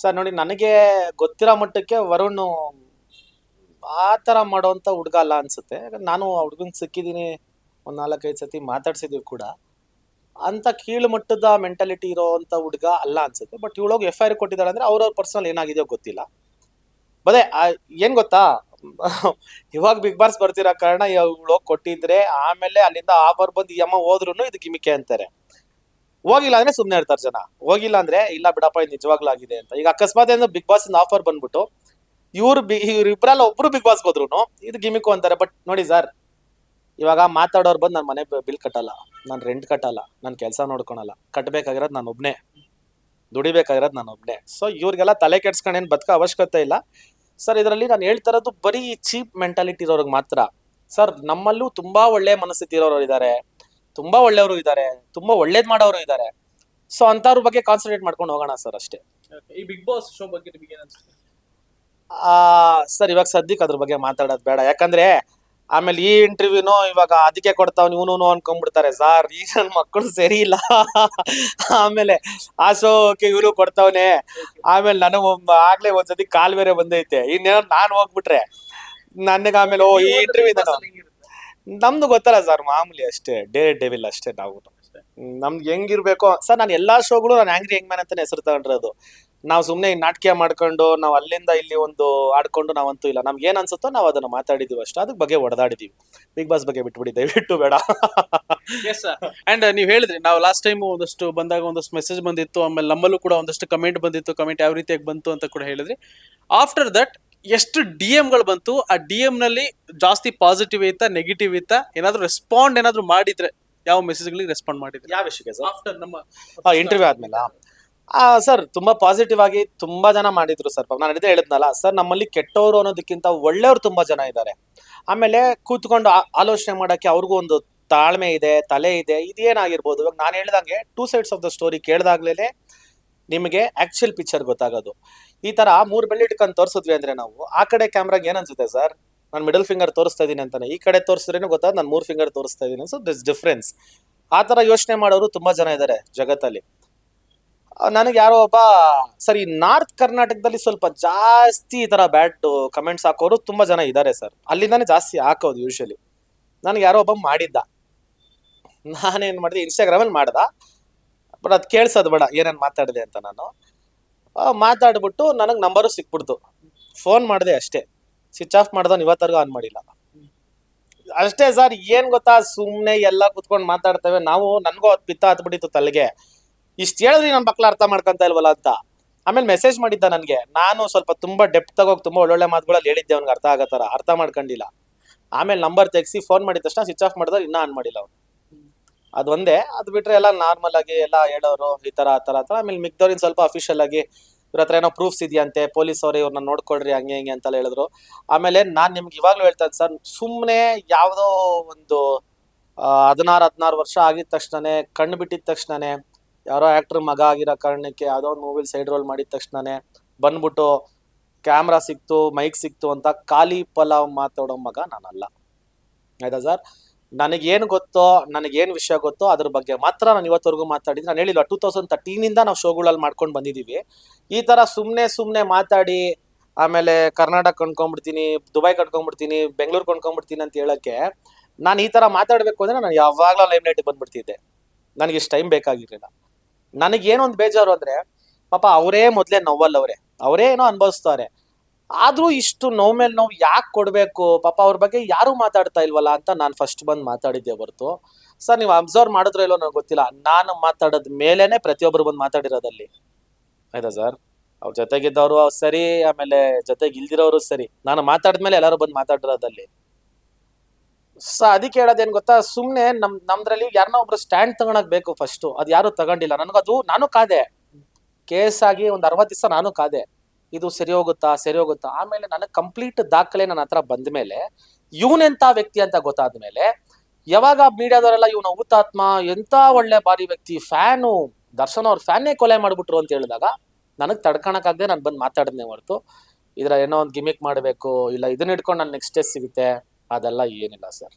Sir, ನೋಡಿ, ನನಗೆ ಗೊತ್ತಿರೋ ಮಟ್ಟಕ್ಕೆ ವರುಣ್ ಆ ಥರ ಮಾಡೋವಂಥ ಹುಡುಗ ಅಲ್ಲ ಅನ್ಸುತ್ತೆ. ನಾನು ಆ ಹುಡುಗನ ಸಿಕ್ಕಿದ್ದೀನಿ, ಒಂದು ನಾಲ್ಕೈದು ಸತಿ ಮಾತಾಡ್ಸಿದ್ದೀವಿ ಕೂಡ. ಅಂತ ಕೀಳು ಮಟ್ಟದ ಮೆಂಟಾಲಿಟಿ ಇರೋವಂಥ ಹುಡುಗ ಅಲ್ಲ ಅನ್ಸುತ್ತೆ. ಬಟ್ ಇವಳೋಗಿ ಎಫ್ ಐ ಆರ್ ಕೊಟ್ಟಿದ್ದಾಳೆ ಅಂದ್ರೆ ಅವ್ರವ್ರ ಪರ್ಸನಲ್ ಏನಾಗಿದೆಯೋ ಗೊತ್ತಿಲ್ಲ. ಬದೇ ಏನು ಗೊತ್ತಾ? ಇವಾಗ ಬಿಗ್ ಬಾಸ್ ಬರ್ತಿರೋ ಕಾರಣ ಇವಳು ಹೋಗಿ ಕೊಟ್ಟಿದ್ರೆ ಆಮೇಲೆ ಅಲ್ಲಿಂದ ಆಫರ್ ಬಂದು ಈ ಅಮ್ಮ ಹೋದ್ರು ಇದು ಗಿಮಿಕೆ ಅಂತಾರೆ. ಹೋಗಿಲ್ಲ ಅಂದ್ರೆ ಸುಮ್ಮನೆ ಇರ್ತಾರೆ ಜನ. ಹೋಗಿಲ್ಲ ಅಂದ್ರೆ, ಇಲ್ಲ ಬಿಡಪ್ಪ, ಇದು ನಿಜವಾಗ್ಲೂ ಆಗಿದೆ ಅಂತ. ಈಗ ಅಕಸ್ಮಾತ್ ಏನು ಬಿಗ್ ಬಾಸ್ ಆಫರ್ ಬಂದ್ಬಿಟ್ಟು, ಇವ್ರು ಬಿ ಒಬ್ರು ಬಿಗ್ ಬಾಸ್ ಹೋದ್ರು ಇದು ಗಿಮಿಕು ಅಂತಾರೆ. ಬಟ್ ನೋಡಿ ಸರ್ ಇವಾಗ ಮಾತಾಡೋರು ಬಂದು ನನ್ನ ಮನೆ ಬಿಲ್ ಕಟ್ಟಲ್ಲ. ನಾನು ರೆಂಟ್ ಕಟ್ಟಲ್ಲ. ನಾನು ಕೆಲಸ ನೋಡ್ಕೊಳಲ್ಲ. ಕಟ್ಟಬೇಕಾಗಿರೋದು ನಾನು ಒಬ್ನೇ. ದುಡಿಬೇಕಾಗಿರೋದು ನಾನು ಒಬ್ನೇ. ಸೊ ಇವ್ರಿಗೆಲ್ಲ ತಲೆ ಕೆಡ್ಸ್ಕೊಂಡೇನು ಬದುಕೋ ಅವಶ್ಯಕತೆ ಇಲ್ಲ. ಸರ್ ಇದರಲ್ಲಿ ನಾನು ಹೇಳ್ತಾ ಇರೋದು ಬರೀ ಚೀಪ್ ಮೆಂಟಾಲಿಟಿ ಇರೋರಿಗೆ ಮಾತ್ರ. ಸರ್ ನಮ್ಮಲ್ಲೂ ತುಂಬಾ ಒಳ್ಳೆ ಮನಸ್ಥಿತಿ ಇರೋರು ಇದ್ದಾರೆ ತುಂಬಾ ಒಳ್ಳೆಯವರು ಇದ್ದಾರೆ ತುಂಬಾ ಒಳ್ಳೇದ್ ಮಾಡೋರು ಇದ್ದಾರೆ ಸೊ ಅಂತವ್ರ ಬಗ್ಗೆ ಕಾನ್ಸಂಟ್ರೇಟ್ ಮಾಡ್ಕೊಂಡು ಹೋಗೋಣ ಸರ್ ಅಷ್ಟೇ. ಈ ಬಿಗ್ ಬಾಸ್ ಶೋ ಬಗ್ಗೆ ನಿಮಗೆ ಆ ಸರ್ ಇವಾಗ ಸದ್ಯಕ್ಕೆ ಅದ್ರ ಬಗ್ಗೆ ಮಾತಾಡೋದು ಬೇಡ. ಯಾಕಂದ್ರೆ ಆಮೇಲೆ ಈ ಇಂಟರ್ವ್ಯೂನು ಇವಾಗ ಅದಕ್ಕೆ ಕೊಡ್ತಾವ್ ನೀವು ಅನ್ಕೊಂಡ್ಬಿಡ್ತಾರೆ. ಸರ್ ಈ ನನ್ನ ಮಕ್ಕಳು ಸರಿ ಇಲ್ಲ. ಆಮೇಲೆ ಆ ಶೋಕ್ಕೆ ಇವರು ಕೊಡ್ತಾವನೆ. ಆಮೇಲೆ ನನಗೆ ಆಗ್ಲೇ ಒಂದ್ಸತಿ ಕಾಲ್ ಬೇರೆ ಬಂದೈತೆ. ಇನ್ನೇನೋ ನಾನು ಹೋಗ್ಬಿಟ್ರೆ ನನಗೆ ಆಮೇಲೆ ಓ ಈ ಇಂಟರ್ವ್ಯೂ ನಮ್ದು ಗೊತ್ತಲ್ಲ ಸರ್ ಮಾಮೂಲಿ ಅಷ್ಟೇ ಡೇ ಡೆವಿಲ್ ಅಷ್ಟೇ ನಾವು. ನಮ್ಗೆ ಹೆಂಗಿರ್ಬೇಕು ಸರ್ ನಾನು ಎಲ್ಲಾ ಶೋಗಳು ನಾನು ಆಂಗ್ರಿ ಹೆಂಗ್ ಮ್ಯಾನ್ ಅಂತಾನೆ ಹೆಸರು ತಗೊಂಡಿರೋದು. ನಾವು ಸುಮ್ಮನೆ ನಾಟಕ ಮಾಡ್ಕೊಂಡು ನಾವು ಅಲ್ಲಿಂದ ಇಲ್ಲಿ ಒಂದು ಆಡ್ಕೊಂಡು ನಾವಂತೂ ಇಲ್ಲ. ನಮ್ಗೆ ಏನ್ ಅನ್ಸುತ್ತೋ ನಾವು ಅದನ್ನ ಮಾತಾಡಿದೀವಿ ಅಷ್ಟೇ. ಅದ್ರ ಬಗ್ಗೆ ಹೊಡೆದಾಡಿದೀವಿ ಬಿಗ್ ಬಾಸ್ ಬಗ್ಗೆ ಬಿಟ್ಬಿಡಿ ದಯವಿಟ್ಟು ಬೇಡ. ಎಸ್ ಅಂಡ್ ನೀವು ಹೇಳಿದ್ರಿ ನಾವು ಲಾಸ್ಟ್ ಟೈಮ್ ಒಂದಷ್ಟು ಬಂದಾಗ ಒಂದಷ್ಟು ಮೆಸೇಜ್ ಬಂದಿತ್ತು ಆಮೇಲೆ ನಮ್ಮಲ್ಲೂ ಕೂಡ ಒಂದಷ್ಟು ಕಮೆಂಟ್ ಬಂದಿತ್ತು ಕಮೆಂಟ್ ಯಾವ ರೀತಿಯಾಗಿ ಬಂತು ಅಂತ ಕೂಡ ಹೇಳಿದ್ರಿ. ಆಫ್ಟರ್ ದಟ್ ಎಷ್ಟು ಡಿ ಗಳು ಬಂತು ಆ ಡಿ ನಲ್ಲಿ ಜಾಸ್ತಿ ಪಾಸಿಟಿವ್ ಇತ್ತ ನೆಗೆಟಿವ್ ಇತ್ತ ಏನಾದ್ರು ರೆಸ್ಪಾಂಡ್ ಏನಾದ್ರು ಮಾಡಿದ್ರೆ ಯಾವ ಮೆಸೇಜ್ಗಳಿಗೆ ರೆಸ್ಪಾಂಡ್ ಮಾಡಿದ್ರೆ? ಯಾವ ವಿಷಯಕ್ಕೆ ಸರ್ ಆಫ್ಟರ್ ನಮ್ಮ ಇಂಟರ್ವ್ಯೂ ಆದ್ಮೇಲೆ. ಆ ಸರ್ ತುಂಬಾ ಪಾಸಿಟಿವ್ ಆಗಿ ತುಂಬಾ ಜನ ಮಾಡಿದ್ರು ಸರ್ ನಾನು ಅದೇ ಹೇಳಿದ್ನಲ್ಲ ಸರ್ ನಮ್ಮಲ್ಲಿ ಕೆಟ್ಟವರು ಅನ್ನೋದಕ್ಕಿಂತ ಒಳ್ಳೆಯವರು ತುಂಬಾ ಜನ ಇದ್ದಾರೆ ಆಮೇಲೆ ಕೂತ್ಕೊಂಡು ಆಲೋಚನೆ ಮಾಡೋಕ್ಕೆ ಅವ್ರಿಗೂ ಒಂದು ತಾಳ್ಮೆ ಇದೆ ತಲೆ ಇದೆ ಇದೇನಾಗಿರ್ಬೋದು. ಇವಾಗ ನಾನು ಹೇಳ್ದಂಗೆ two sides of the story ಕೇಳಿದಾಗ್ಲೇ ನಿಮಗೆ ಆಕ್ಚುಯಲ್ ಪಿಕ್ಚರ್ ಗೊತ್ತಾಗೋದು. ಈ ತರ ಮೂರ್ ಬೆಳ್ಳಿ ಇಟ್ಕೊಂಡು ತೋರಿಸಿದ್ವಿ ಅಂದ್ರೆ ನಾವು, ಆ ಕಡೆ ಕ್ಯಾಮ್ರಾಗ ಏನ್ ಅನ್ಸುತ್ತೆ ಸರ್? ನಾನು ಮಿಡಲ್ ಫಿಂಗರ್ ತೋರಿಸ್ತಾ ಇದೀನಿ ಅಂತಾನೆ. ಈ ಕಡೆ ತೋರಿಸಿದ್ರೇನು ಗೊತ್ತಾ? ನಾನು ಮೂರ್ ಫಿಂಗರ್ ತೋರಿಸ್ತಾ ಇದೀನಿ ಸೊ ದಿಸ್ ಡಿಫ್ರೆನ್ಸ್ ಆ ತರ ಯೋಚನೆ ಮಾಡೋರು ತುಂಬಾ ಜನ ಇದ್ದಾರೆ ಜಗತ್ತಲ್ಲಿ. ನನಗೆ ಯಾರೋ ಒಬ್ಬ, ಸರಿ ನಾರ್ತ್ ಕರ್ನಾಟಕದಲ್ಲಿ ಸ್ವಲ್ಪ ಜಾಸ್ತಿ ಈ ತರ ಬ್ಯಾಟ್ ಕಮೆಂಟ್ಸ್ ಹಾಕೋರು ತುಂಬಾ ಜನ ಇದ್ದಾರೆ ಸರ್. ಅಲ್ಲಿಂದಾನೆ ಜಾಸ್ತಿ ಹಾಕೋದು ಯೂಶಲಿ ನನಗೆ ಯಾರೋ ಒಬ್ಬ ಮಾಡಿದ್ದ. ನಾನೇನ್ ಮಾಡಿದೆ? ಇನ್ಸ್ಟಾಗ್ರಾಮಲ್ಲಿ ಮಾಡ್ದ. ಬಟ್ ಅದು ಕೇಳ್ಸೋದು ಬೇಡ. ಏನೇನು ಮಾತಾಡಿದೆ ಅಂತ ನಾನು. ಮಾತಾಡ್ಬಿಟ್ಟು ನನಗೆ ನಂಬರು ಸಿಕ್ಬಿಡ್ತು. ಫೋನ್ ಮಾಡಿದೆ ಅಷ್ಟೇ. ಸ್ವಿಚ್ ಆಫ್ ಮಾಡ್ದವ್ನು ಇವತ್ತರೆಗೂ ಆನ್ ಮಾಡಿಲ್ಲ. ಅಷ್ಟೇ ಸರ್, ಏನ್ ಗೊತ್ತಾ ಸುಮ್ಮನೆ ಎಲ್ಲ ಕುತ್ಕೊಂಡು ಮಾತಾಡ್ತೇವೆ. ನಾವು, ನನಗೂ ಅದು ಪಿತ್ತ ಹತ್ಬಿಟ್ಟಿತ್ತು ತಲೆಗೆ. ಇಷ್ಟು ಹೇಳಿದ್ರಿ ನನ್ನ ಮಕ್ಳು ಅರ್ಥ ಮಾಡ್ಕೊಂತ ಇಲ್ವಲ್ಲ ಅಂತ. ಆಮೇಲೆ ಮೆಸೇಜ್ ಮಾಡಿದ್ದ ನನಗೆ. ನಾನು ಸ್ವಲ್ಪ ತುಂಬಾ ಡೆಪ್ತ್ ತಗೋಗಿ ತುಂಬಾ ಒಳ್ಳೊಳ್ಳೆ ಮಾತುಗಳಲ್ಲಿ ಹೇಳಿದ್ದೆ, ಅವ್ನಿಗೆ ಅರ್ಥ ಆಗೋ ಅರ್ಥ ಮಾಡ್ಕೊಂಡಿಲ್ಲ. ಆಮೇಲೆ ನಂಬರ್ ತೆಗ್ಸಿ ಫೋನ್ ಮಾಡಿದ ತಕ್ಷಣ ಸ್ವಿಚ್ ಆಫ್ ಮಾಡಿದ್ರೆ ಇನ್ನೂ ಆನ್ ಮಾಡಿಲ್ಲ ಅವ್ನು. ಅದೊಂದೇ ಅದು ಬಿಟ್ರೆ ಎಲ್ಲ ನಾರ್ಮಲ್ ಆಗಿ ಎಲ್ಲ ಹೇಳೋರು ಈ ತರ, ಆ ತರ, ಆ ಆಮೇಲೆ ಮಿಕ್ದವ್ರಿನ ಸ್ವಲ್ಪ ಅಫಿಷಿಯಲ್ ಆಗಿ ಇವ್ರ ಹತ್ರ ಏನೋ ಪ್ರೂಫ್ಸ್ ಇದೆಯಂತೆ ಪೊಲೀಸ್ ಅವರು ಇವ್ರನ್ನ ನೋಡ್ಕೊಳ್ರಿ, ಹಂಗೆ, ಹಿಂಗೆ ಅಂತ ಹೇಳಿದ್ರು. ಆಮೇಲೆ ನಾನು ನಿಮ್ಗೆ ಇವಾಗ್ಲೂ ಹೇಳ್ತೇನೆ ಸರ್ ಸುಮ್ಮನೆ ಯಾವುದೋ ಒಂದು ಹದಿನಾರು ಹದಿನಾರು ವರ್ಷ ಆಗಿದ ತಕ್ಷಣನೇ, ಕಣ್ಣು ಬಿಟ್ಟಿದ ತಕ್ಷಣನೇ, ಯಾರೋ ಆಕ್ಟರ್ ಮಗ ಆಗಿರೋ ಕಾರಣಕ್ಕೆ ಯಾವುದೋ ಒಂದು ಮೂವಿಲ್ ಸೈಡ್ ರೋಲ್ ಮಾಡಿದ ತಕ್ಷಣನೇ ಬಂದ್ಬಿಟ್ಟು ಕ್ಯಾಮ್ರಾ ಸಿಕ್ತು ಮೈಕ್ ಸಿಕ್ತು ಅಂತ ಖಾಲಿ ಪಲಾವ್ ಮಾತಾಡೋ ಮಗ ನಾನಲ್ಲ. ಆಯ್ತಾ ಸರ್? ನನಗೇನು ಗೊತ್ತೋ, ನನಗೇನು ವಿಷಯ ಗೊತ್ತೋ ಅದ್ರ ಬಗ್ಗೆ ಮಾತ್ರ ನಾನು ಇವತ್ತವರೆಗೂ ಮಾತಾಡಿದ್ದು ನಾನು ಹೇಳಿಲ್ಲ ಟೂ ತೌಸಂಡ್ ತರ್ಟೀನಿಂದ ನಾವು ಶೋಗಳಲ್ಲಿ ಮಾಡ್ಕೊಂಡು ಬಂದಿದ್ದೀವಿ ಈ ಥರ ಸುಮ್ಮನೆ ಸುಮ್ಮನೆ ಮಾತಾಡಿ, ಆಮೇಲೆ ಕರ್ನಾಟಕ ಕಂಡ್ಕೊಂಡ್ಬಿಡ್ತೀನಿ ದುಬೈ ಕಂಡ್ಕೊಂಡ್ಬಿಡ್ತೀನಿ ಬೆಂಗಳೂರು ಕಂಡ್ಕೊಂಡ್ಬಿಡ್ತೀನಿ ಅಂತ ಹೇಳಕ್ಕೆ ನಾನು ಈ ಥರ ಮಾತಾಡಬೇಕು ಅಂದರೆ ನಾನು ಯಾವಾಗಲೂ ಲೈವ್ ಲೈಟಿಗೆ ಬಂದ್ಬಿಡ್ತಿದ್ದೆ. ನನಗೆ ಇಷ್ಟು ಟೈಮ್ ಬೇಕಾಗಿರಲಿಲ್ಲ. ನನಗೇನೊಂದು ಬೇಜಾರು ಅಂದರೆ, ಪಾಪ ಅವರೇ ಮೊದಲೇ ನೋವಲ್ಲವ್ರೆ. ಅವರೇ ಏನೋ ಅನುಭವಿಸ್ತಾರೆ. ಆದ್ರೂ ಇಷ್ಟು ನೋವು ಮೇಲೆ ನೋವು ಯಾಕೆ ಕೊಡಬೇಕು? ಪಾಪ ಅವ್ರ ಬಗ್ಗೆ ಯಾರು ಮಾತಾಡ್ತಾ ಇಲ್ವಲ್ಲ ಅಂತ ನಾನು ಫಸ್ಟ್ ಬಂದು ಮಾತಾಡಿದ್ದೆ ಹೊರತು. ಸರ್, ನೀವು ಅಬ್ಸರ್ವ್ ಮಾಡಿದ್ರೆ ಇಲ್ಲೋ ನನಗೆ ಗೊತ್ತಿಲ್ಲ. ನಾನು ಮಾತಾಡೋದ್ ಮೇಲೇನೆ ಪ್ರತಿಯೊಬ್ಬರು ಬಂದು ಮಾತಾಡಿರೋದಲ್ಲಿ. ಆಯ್ತಾ ಸರ್? ಅವ್ರ ಜೊತೆಗಿದ್ದವರು ಸರಿ, ಆಮೇಲೆ ಜೊತೆಗೆ ಇಲ್ದಿರೋರು ಸರಿ. ನಾನು ಮಾತಾಡಿದ್ಮೇಲೆ ಎಲ್ಲರೂ ಬಂದು ಮಾತಾಡಿರೋದಲ್ಲಿ. ಸೊ, ಅದಕ್ಕೆ ಹೇಳೋದೇನು ಗೊತ್ತಾ? ಸುಮ್ಮನೆ ನಮ್, ನಮ್ದ್ರಲ್ಲಿ ಯಾರನ್ನ ಒಬ್ರು ಸ್ಟ್ಯಾಂಡ್ ತಗೊಳಕ್ ಬೇಕು ಫಸ್ಟ್ ಅದು ಯಾರು ತಗೊಂಡಿಲ್ಲ. ನನಗದು, ನಾನು ಕಾದೆ. ಕೇಸ್ ಆಗಿ ಒಂದು ಅರವತ್ತು ದಿವಸ ನಾನು ಕಾದೆ. ಇದು ಸರಿ ಹೋಗುತ್ತಾ ಸರಿ ಹೋಗುತ್ತಾ, ಆಮೇಲೆ ನನಗೆ ಕಂಪ್ಲೀಟ್ ದಾಖಲೆ ನನ್ನ ಹತ್ರ ಬಂದ ಮೇಲೆ ಇವನೆಂತ ವ್ಯಕ್ತಿ ಅಂತ ಗೊತ್ತಾದ ಮೇಲೆ ಯಾವಾಗ ಮೀಡಿಯಾದವರೆಲ್ಲ ಇವನ ಹುತಾತ್ಮ, ಎಂತ ಒಳ್ಳೆ ಬಾರಿ ವ್ಯಕ್ತಿ ಫ್ಯಾನು ದರ್ಶನ್ ಅವ್ರ ಫ್ಯಾನೇ ಕೊಲೆ ಮಾಡ್ಬಿಟ್ರು ಅಂತ ಹೇಳಿದಾಗ ನನಗೆ ತಡ್ಕೊಳಕ್ಕಾಗದೆ ನಾನು ಬಂದು ಮಾತಾಡಿದ್ನೆ ಹೊರತು. ಇದರ ಏನೋ ಒಂದು ಗಿಮಿಕ್ ಮಾಡಬೇಕು, ಇಲ್ಲ ಇದನ್ನ ಇಟ್ಕೊಂಡು ನಾನು ನೆಕ್ಸ್ಟ್ ಸಿಗುತ್ತೆ, ಅದೆಲ್ಲ ಏನಿಲ್ಲ ಸರ್.